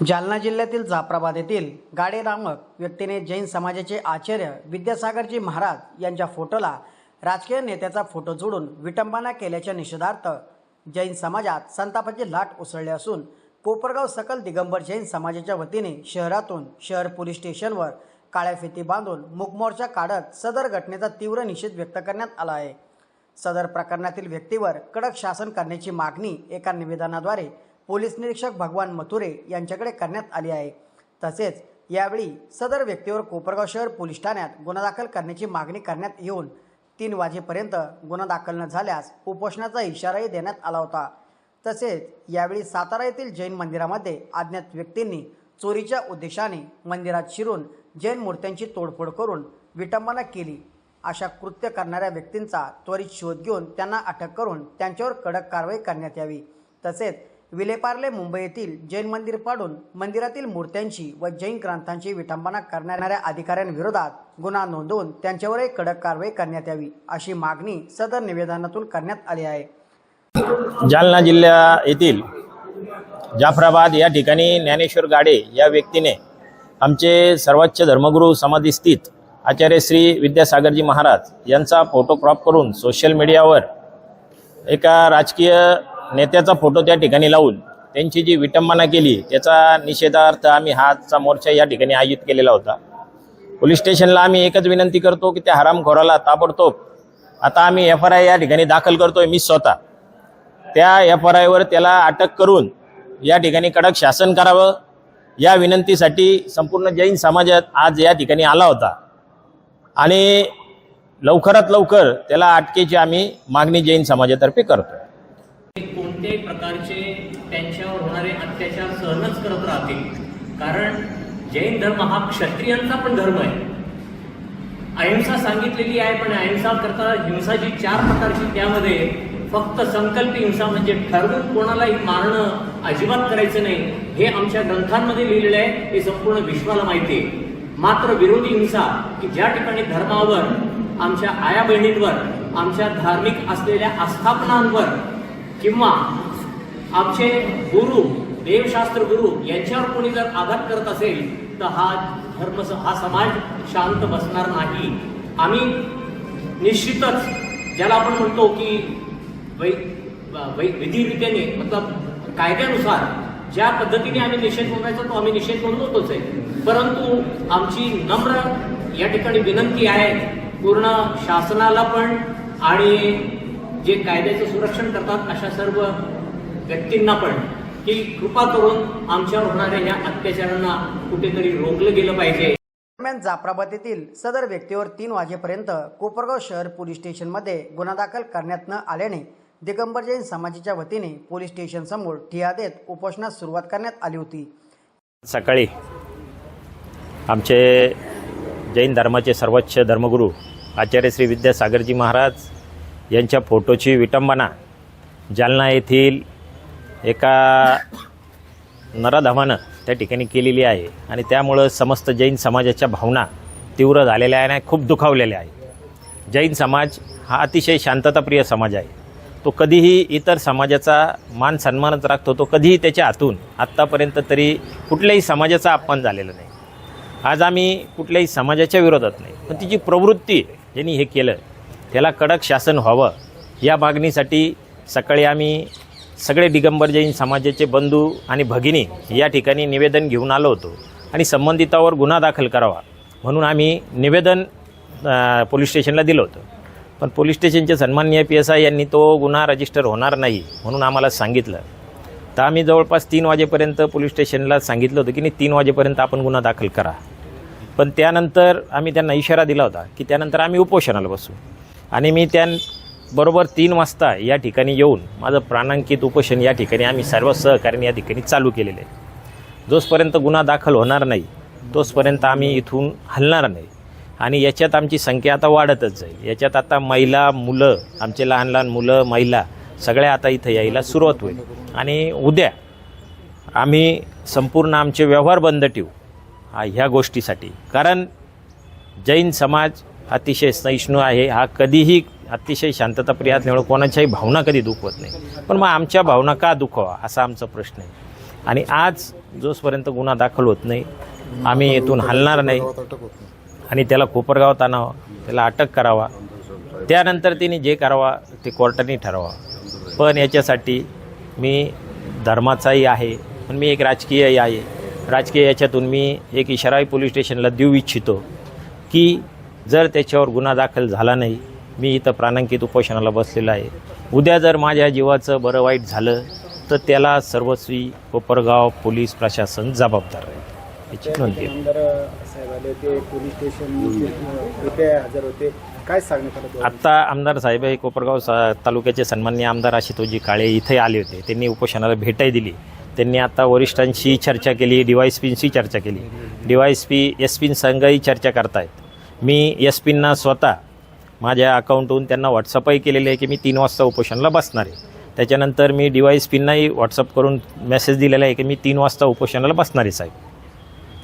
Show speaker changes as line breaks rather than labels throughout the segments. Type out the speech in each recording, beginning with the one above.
जालना जिल्ह्यातील जाफराबाद येथील गाडे नामक व्यक्तीने जैन समाजाचे आचार्य विद्यासागरजी महाराज यांच्या फोटोला राजकीय नेत्याचा फोटो जोडून विटंबना केल्याच्या निषेधार्थ जैन समाजात संतापाची लाट उसळली असून कोपरगाव सकल दिगंबर जैन समाजाच्या वतीने शहरातून शहर पोलीस स्टेशनवर काळ्या फिती बांधून मुकमोर्चा काढत सदर घटनेचा तीव्र निषेध व्यक्त करण्यात आला आहे. सदर प्रकरणातील व्यक्तीवर कडक शासन करण्याची मागणी एका निवेदनाद्वारे पोलीस निरीक्षक भगवान मथुरे यांच्याकडे करण्यात आली आहे. तसेच यावेळी सदर व्यक्तीवर कोपरगाव शहर पोलीस ठाण्यात गुन्हा दाखल करण्याची मागणी करण्यात येऊन तीन वाजेपर्यंत गुन्हा दाखल न झाल्यास उपोषणाचा इशाराही देण्यात आला होता. तसेच यावेळी सातारा येथील जैन मंदिरामध्ये अज्ञात व्यक्तींनी चोरीच्या उद्देशाने मंदिरात शिरून जैन मूर्त्यांची तोडफोड करून विटंबना केली. अशा कृत्य करणाऱ्या व्यक्तींचा त्वरित शोध घेऊन त्यांना अटक करून त्यांच्यावर कडक कारवाई करण्यात यावी. तसेच विलेपार्ले मुंबई येथील जैन मंदिर पाडून मंदिरातील मूर्त्यांची व जैन ग्रंथांची विटंबना करणाऱ्या अधिकाऱ्यांविरोधात गुन्हा नोंदवून त्यांच्यावरही कडक कारवाई करण्यात यावी अशी मागणी सदर निवेदनातून करण्यात आली आहे.
जालना जिल्ह्या येथील जाफराबाद या ठिकाणी ज्ञानेश्वर गाडे या व्यक्तीने आमचे सर्वोच्च धर्मगुरू समाधीस्थित आचार्य श्री विद्यासागरजी महाराज यांचा फोटो क्रॉप करून सोशल मीडियावर एका राजकीय नेत्याचा फोटो त्या ठिकाणी लावून त्यांची जी विटंबना केली त्याचा निषेधार्थ आम्ही हातचा मोर्चा या ठिकाणी आयोजित केलेला होता. पोलीस स्टेशनला आम्ही एकच विनंती करतो की त्या हरामखोराला ताबडतोब आता आम्ही एफ आर आय या ठिकाणी दाखल करतोय मी स्वतः. त्या एफ आर आयवर त्याला अटक करून या ठिकाणी कडक शासन करावं या विनंतीसाठी संपूर्ण जैन समाजात आज या ठिकाणी आला होता. आणि लवकरात लवकर त्याला अटकेची आम्ही मागणी जैन समाजातर्फे करतो
कोणत्याही प्रकारचे त्यांच्यावर होणारे अत्याचार सहनच करत राहतील. कारण जैन धर्म हा क्षत्रियांचा पण धर्म आहे. अहिंसा सांगितलेली आहे पण अहिंसा करता हिंसा जी चार प्रकारची त्यामध्ये फक्त संकल्प हिंसा म्हणजे ठरवून कोणालाही मारणं अजिबात करायचं नाही. हे आमच्या ग्रंथांमध्ये लिहिलेलं आहे हे संपूर्ण विश्वाला माहिती आहे. मात्र विरोधी हिंसा की ज्या ठिकाणी धर्मावर आमच्या आया बहिणींवर आमच्या धार्मिक असलेल्या आस्थापनांवर किंवा आमचे गुरु देवशास्त्र गुरु यांच्यावर कोणी जर आघात करत असेल तर हा धर्म हा समाज शांत बसणार नाही. आम्ही निश्चितच ज्याला आपण म्हणतो की वै वै विधिरित्याने मतलब कायद्यानुसार ज्या पद्धतीने आम्ही निषेध नोंदवायचा तो आम्ही निषेध नोंदवतोच आहे. परंतु आमची नम्र या ठिकाणी विनंती आहे पूर्ण शासनाला पण आणि जे कायद्याचं संरक्षण करतात अशा सर्व व्यक्तींना पण की कृपा करून आमच्यावर होणाऱ्या या अत्याचारांना कुठेतरी रोखलं गेलं पाहिजे.
दरम्यान जाफराबाद येथील सदर व्यक्तीवर तीन वाजेपर्यंत कोपरगाव शहर पोलीस स्टेशनमध्ये गुन्हा दाखल करण्यात न आल्याने दिगंबर जैन समाजाच्या वतीने पोलीस स्टेशन समोर ठिया देत उपोषणास सुरुवात करण्यात आली होती.
सकाळी आमचे जैन धर्माचे सर्वोच्च धर्मगुरू आचार्य श्री विद्यासागरजी महाराज यांच्या फोटोची विटंबना. जालना येथील एका नराधमानं त्या ठिकाणी केलेली आहे. आणि त्यामुळं समस्त जैन समाजाच्या भावना तीव्र झालेल्या आहे आणि खूप दुखावलेल्या आहेत. जैन समाज हा अतिशय शांतताप्रिय समाज आहे. तो कधीही इतर समाजाचा मान सन्मानच राखतो तो कधीही त्याच्या हातून आत्तापर्यंत तरी कुठल्याही समाजाचा अपमान झालेला नाही. आज आम्ही कुठल्याही समाजाच्या विरोधात नाही पण तिची प्रवृत्ती ज्यांनी हे केलं त्याला कडक शासन व्हावं. या मागणीसाठी सकाळी आम्ही सगळे दिगंबर जैन समाजाचे बंधू आणि भगिनी या ठिकाणी निवेदन घेऊन आलो होतो आणि संबंधितावर गुन्हा दाखल करावा म्हणून आम्ही निवेदन पोलीस स्टेशनला दिलं होतं. पण पोलीस स्टेशनचे सन्माननीय पी एस आय यांनी तो गुन्हा रजिस्टर होणार नाही म्हणून आम्हाला सांगितलं. तर आम्ही जवळपास तीन वाजेपर्यंत पोलीस स्टेशनला सांगितलं होतं की नाही तीन वाजेपर्यंत आपण गुन्हा दाखल करा. पण त्यानंतर आम्ही त्यांना इशारा दिला होता की त्यानंतर आम्ही उपोषणाला बसू. आणि मी त्या बरोबर तीन वाजता या ठिकाणी येऊन माझं प्राणांकित उपोषण या ठिकाणी आम्ही सर्व सहकार्याने या ठिकाणी चालू केलेलं आहे. जोपर्यंत गुन्हा दाखल होणार नाही तोचपर्यंत आम्ही इथून हलणार नाही. आणि याच्यात आमची संख्या आता वाढतच जाईल. याच्यात आता महिला मुलं आमचे लहान लहान मुलं महिला सगळ्या आता इथं यायला सुरुवात होईल. आणि उद्या आम्ही संपूर्ण आमचे व्यवहार बंद ठेवू हा ह्या गोष्टीसाठी. कारण जैन समाज अतिशय सहिष्णू आहे. हा कधीही अतिशय शांतताप्रिय असल्यामुळे कोणाच्याही भावना कधी दुखवत नाही. पण मग आमच्या भावना का दुखवा असा आमचा प्रश्न आहे. आणि आज जोपर्यंत गुन्हा दाखल होत नाही. आम्ही येथून हलणार नाही. आणि त्याला कोपरगावात आणावं त्याला अटक करावा. त्यानंतर तिने जे करावा ते कोर्टाने ठरवा. पण याच्यासाठी मी धर्माचाही आहे. पण मी एक राजकीयही आहे. राजकीय याच्यातून मी एक इशाराही पोलीस स्टेशनला देऊ इच्छितो की जर त्याच्यावर गुन्हा दाखल झाला नाही मी इथं प्राणांकित उपोषणाला बसलेलं आहे. उद्या जर माझ्या जीवाचं बरं वाईट झालं तर त्याला सर्वस्वी कोपरगाव पोलीस प्रशासन जबाबदार राहील. याची नोंद? आत्ता आमदार साहेब हे कोपरगाव सा तालुक्याचे सन्मान्य आमदार आशितोजी काळे इथे आले होते. त्यांनी उपोषणाला भेटाही दिली. त्यांनी आता वरिष्ठांशी चर्चा केली डी पींशी चर्चा केली. डी वाय एस पी संघही चर्चा करतायत. मी एस पींना स्वतः माझ्या अकाउंटहून त्यांना व्हॉट्सअपही केलेले आहे की मी तीन वाजता उपोषणाला बसणार आहे. त्याच्यानंतर मी डी वाय एस पींनाही व्हॉट्सअप करून मेसेज दिलेला आहे की मी तीन वाजता उपोषणाला बसणार आहे साहेब.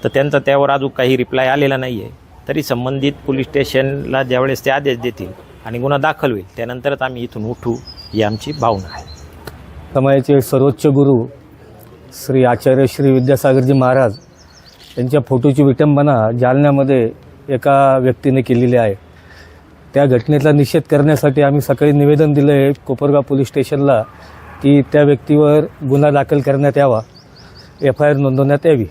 तर त्यांचा त्यावर अजून काही रिप्लाय आलेला नाही आहे तरी संबंधित पोलीस स्टेशनला ज्यावेळेस ते आदेश देतील आणि गुन्हा दाखल होईल त्यानंतरच आम्ही इथून उठू ही आमची भावना आहे.
समाजाचे सर्वोच्च गुरु श्री आचार्य श्री विद्यासागरजी महाराज यांच्या फोटोची विटंबना जालन्यामध्ये एका व्यक्तीने केलेली आहे. त्या घटनेचा निषेध करण्यासाठी आम्ही सकाळी निवेदन दिलं आहे कोपरगाव पोलीस स्टेशनला की त्या व्यक्तीवर गुन्हा दाखल करण्यात यावा. एफ आय आर नोंदवण्यात यावी.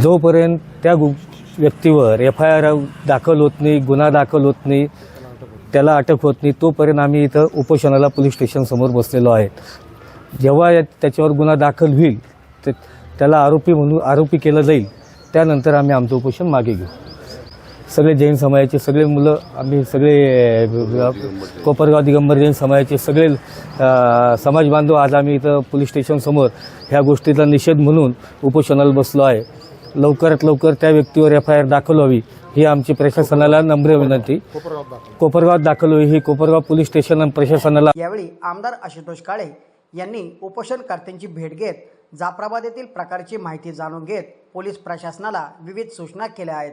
जोपर्यंत त्या गु व्यक्तीवर एफ आय आर दाखल होत नाही गुन्हा दाखल होत नाही त्याला अटक होत नाही तोपर्यंत आम्ही इथं उपोषणाला पोलीस स्टेशनसमोर बसलेलो आहे जेव्हा या- त्याच्यावर गुन्हा दाखल होईल तर त्याला आरोपी म्हणून आरोपी केलं जाईल. त्यानंतर आम्ही आमचं उपोषण मागे घेऊ. सगळे जैन समाजाचे सगळे मुलं आम्ही सगळे कोपरगाव दिगंबर जैन समाजाचे सगळे समाज बांधव आज आम्ही इथं पोलीस स्टेशनसमोर ह्या गोष्टीचा निषेध म्हणून उपोषणाला बसलो आहे. लवकरात लवकर त्या व्यक्तीवर एफ आय आर दाखल व्हावी ही आमची प्रशासनाला नम्र विनंती. कोपरगावात दाखल होई ही कोपरगाव पोलीस स्टेशन आणि प्रशासनाला
यावेळी आमदार आशुतोष काळे यांनी उपोषणकर्त्यांची भेट घेत जाफराबाद येथील प्रकारची माहिती जाणून घेत पोलीस प्रशासनाला विविध सूचना केल्या आहेत.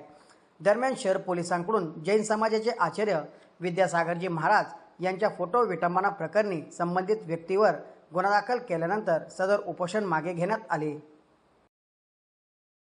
दरम्यान शहर पोलिसांकडून जैन समाजाचे आचार्य विद्यासागरजी महाराज यांच्या फोटो विटंबना प्रकरणी संबंधित व्यक्तीवर गुन्हा दाखल केल्यानंतर सदर उपोषण मागे घेण्यात आले.